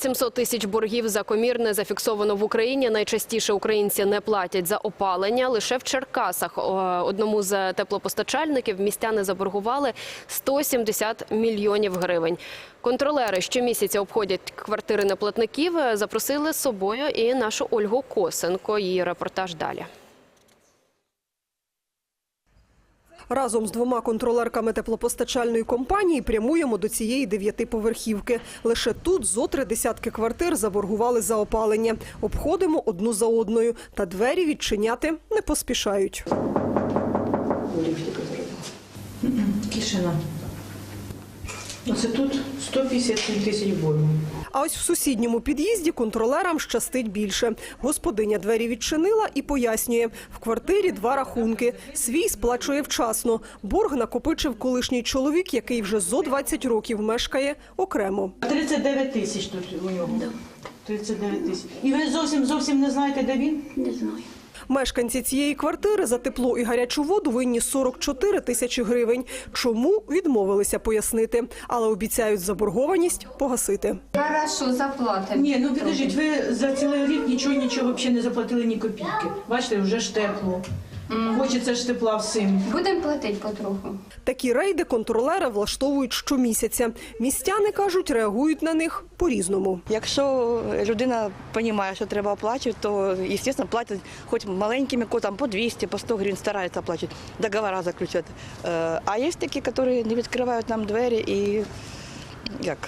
Понад 700 тисяч боргів за комірне зафіксовано в Україні. Найчастіше українці не платять за опалення. Лише в Черкасах одному з теплопостачальників містяни заборгували 170 мільйонів гривень. Контролери щомісяця обходять квартири неплатників. Запросили з собою і нашу Ольгу Косенко. Її репортаж далі. Разом з двома контролерками теплопостачальної компанії прямуємо до цієї дев'ятиповерхівки. Лише тут зо три десятки квартир заборгували за опалення. Обходимо одну за одною, та двері відчиняти не поспішають. Тишина. Оце тут 157 тисяч боргу. А ось в сусідньому під'їзді контролерам щастить більше. Господиня двері відчинила і пояснює, в квартирі два рахунки. Свій сплачує вчасно. Борг накопичив колишній чоловік, який вже зо 20 років мешкає окремо. 39 тисяч тут у нього. 39 тисяч. І ви зовсім зовсім не знаєте, де він? Не знаю. Мешканці цієї квартири за тепло і гарячу воду винні 44 тисячі гривень. Чому відмовилися пояснити, але обіцяють заборгованість погасити. Хорошо, заплатимо. Ні, ну підождіть, ви за цілий рік нічого, нічого взагалі не заплатили ні копійки. Бачите, вже ж тепло. Хочеться ж тепла всім. Будемо платити потроху. Такі рейди контролери влаштовують щомісяця. Містяни кажуть, реагують на них по-різному. Якщо людина розуміє, що треба оплачувати, то, звісно, платять хоч маленькими котам по 200, по 100 гривень стараються оплачувати, договори заключати. Е, А є такі, які не відкривають нам двері і як,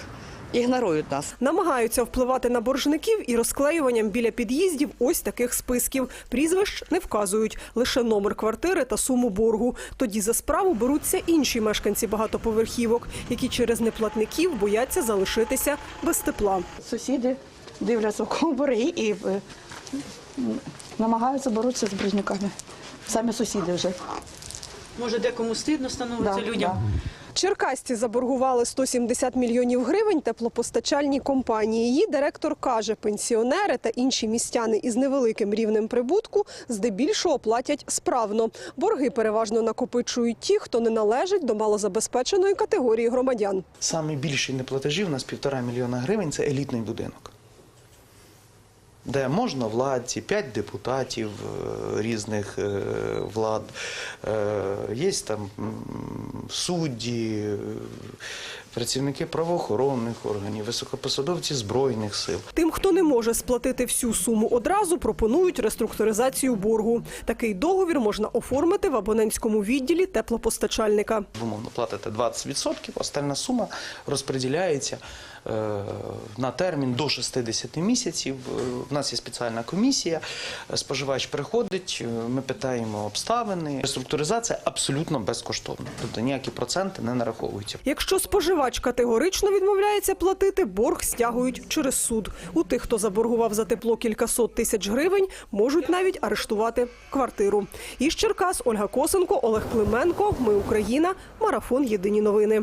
ігнорують нас. Намагаються впливати на боржників і розклеюванням біля під'їздів ось таких списків. Прізвищ не вказують, лише номер квартири та суму боргу. Тоді за справу беруться інші мешканці багатоповерхівок, які через неплатників бояться залишитися без тепла. Сусіди дивляться в кого борги і е, намагаються боротися з боржниками. Самі сусіди вже. Може, декому стидно становиться Да, людям. да. Черкасці заборгували 170 мільйонів гривень теплопостачальній компанії. Її директор каже, пенсіонери та інші містяни із невеликим рівнем прибутку здебільшого платять справно. Борги переважно накопичують ті, хто не належить до малозабезпеченої категорії громадян. Саме більші неплатежі у нас півтора мільйона гривень це елітний будинок. Де можна владці, п'ять депутатів е, різних е, влад, е, є там судді, працівники правоохоронних органів, високопосадовці Збройних сил. Тим, хто не може сплатити всю суму одразу, пропонують реструктуризацію боргу. Такий договір можна оформити в абонентському відділі теплопостачальника. Умовно платите 20%, остальна сума розподіляється е, на термін до 60 місяців. Е, У нас є спеціальна комісія, е, споживач приходить, е, ми питаємо обставини. Реструктуризація абсолютно безкоштовна, тобто ніякі проценти не нараховуються. Якщо споживач категорично відмовляється платити, борг стягують через суд. У тих, хто заборгував за тепло кількасот тисяч гривень, можуть навіть арештувати квартиру. Із Черкас Ольга Косенко, Олег Клименко. Ми Україна. Марафон. Єдині новини.